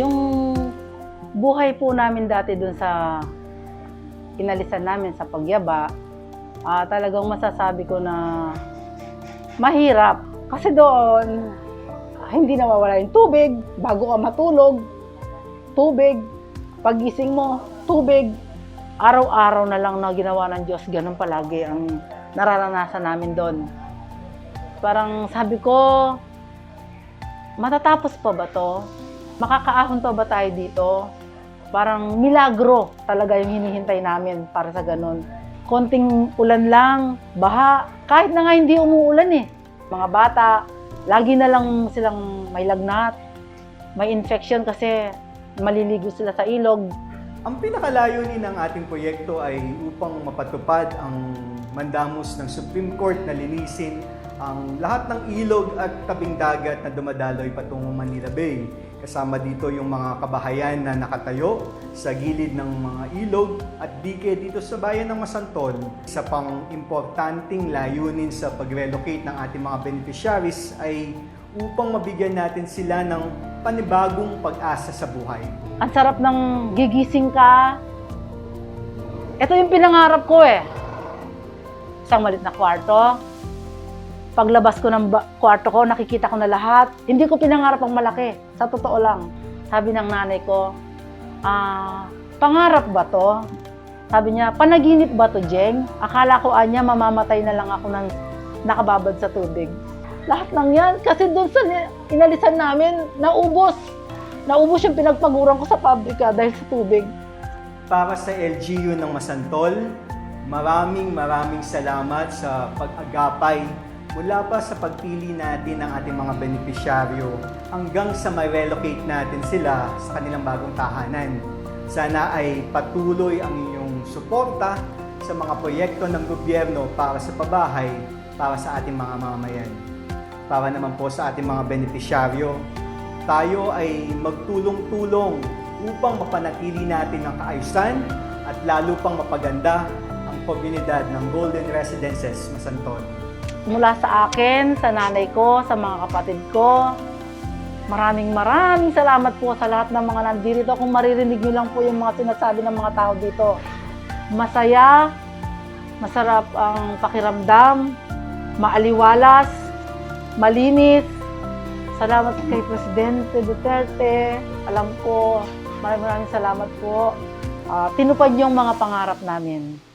yung buhay po namin dati dun sa inalisan namin sa pagyaba, ah, talagang masasabi ko na mahirap. Kasi doon, ah, hindi nawawala yung tubig, bago ka matulog, tubig, pagising mo, tubig, araw-araw na lang na ginawa ng Diyos, ganun palagi ang nararanasan namin doon. Parang sabi ko, matatapos pa ba to? Makakaahon pa ba tayo dito? Parang milagro talaga yung hinihintay namin para sa ganun. Konting ulan lang, baha, kahit na nga hindi umuulan eh. Mga bata, lagi na lang silang may lagnat, may infection kasi maliligo sila sa ilog. Ang pinakalayunin ng ating proyekto ay upang mapatupad ang mandamos ng Supreme Court na linisin ang lahat ng ilog at tabing dagat na dumadaloy patungong Manila Bay. Kasama dito yung mga kabahayan na nakatayo sa gilid ng mga ilog at dike dito sa bayan ng Masantol. Isa pang importanteng layunin sa pag-relocate ng ating mga beneficiaries ay upang mabigyan natin sila ng panibagong pag-asa sa buhay. Ang sarap ng gigising ka. Ito yung pinangarap ko eh. Isang malit na kwarto. Paglabas ko ng kwarto ko, nakikita ko na lahat. Hindi ko pinangarap ang malaki. Sa totoo lang. Sabi ng nanay ko, ah, pangarap ba to? Sabi niya, panaginip ba to, Jeng? Akala ko anya, mamamatay na lang ako ng nakababad sa tubig. Lahat ng yan, kasi doon sa inalisan namin, naubos. Naubos yung pinagpaguran ko sa pabrika dahil sa tubig. Para sa LGU ng Masantol, maraming maraming salamat sa pag-agapay mula pa sa pagpili natin ng ating mga benepisyaryo hanggang sa ma-relocate natin sila sa kanilang bagong tahanan. Sana ay patuloy ang inyong suporta sa mga proyekto ng gobyerno para sa pabahay para sa ating mga mamamayan. Para naman po sa ating mga benepisyaryo, tayo ay magtulong-tulong upang mapanatili natin ang kaayusan at lalo pang mapaganda ang komunidad ng Golden Residences Masantol. Mula sa akin, sa nanay ko, sa mga kapatid ko, maraming maraming salamat po sa lahat ng mga nandito. Kung maririnig nyo lang po yung mga sinasabi ng mga tao dito. Masaya, masarap ang pakiramdam, maaliwalas, malinis. Salamat kay Presidente Duterte. Alam ko, maraming maraming salamat po. Ah, tinupad yung mga pangarap namin.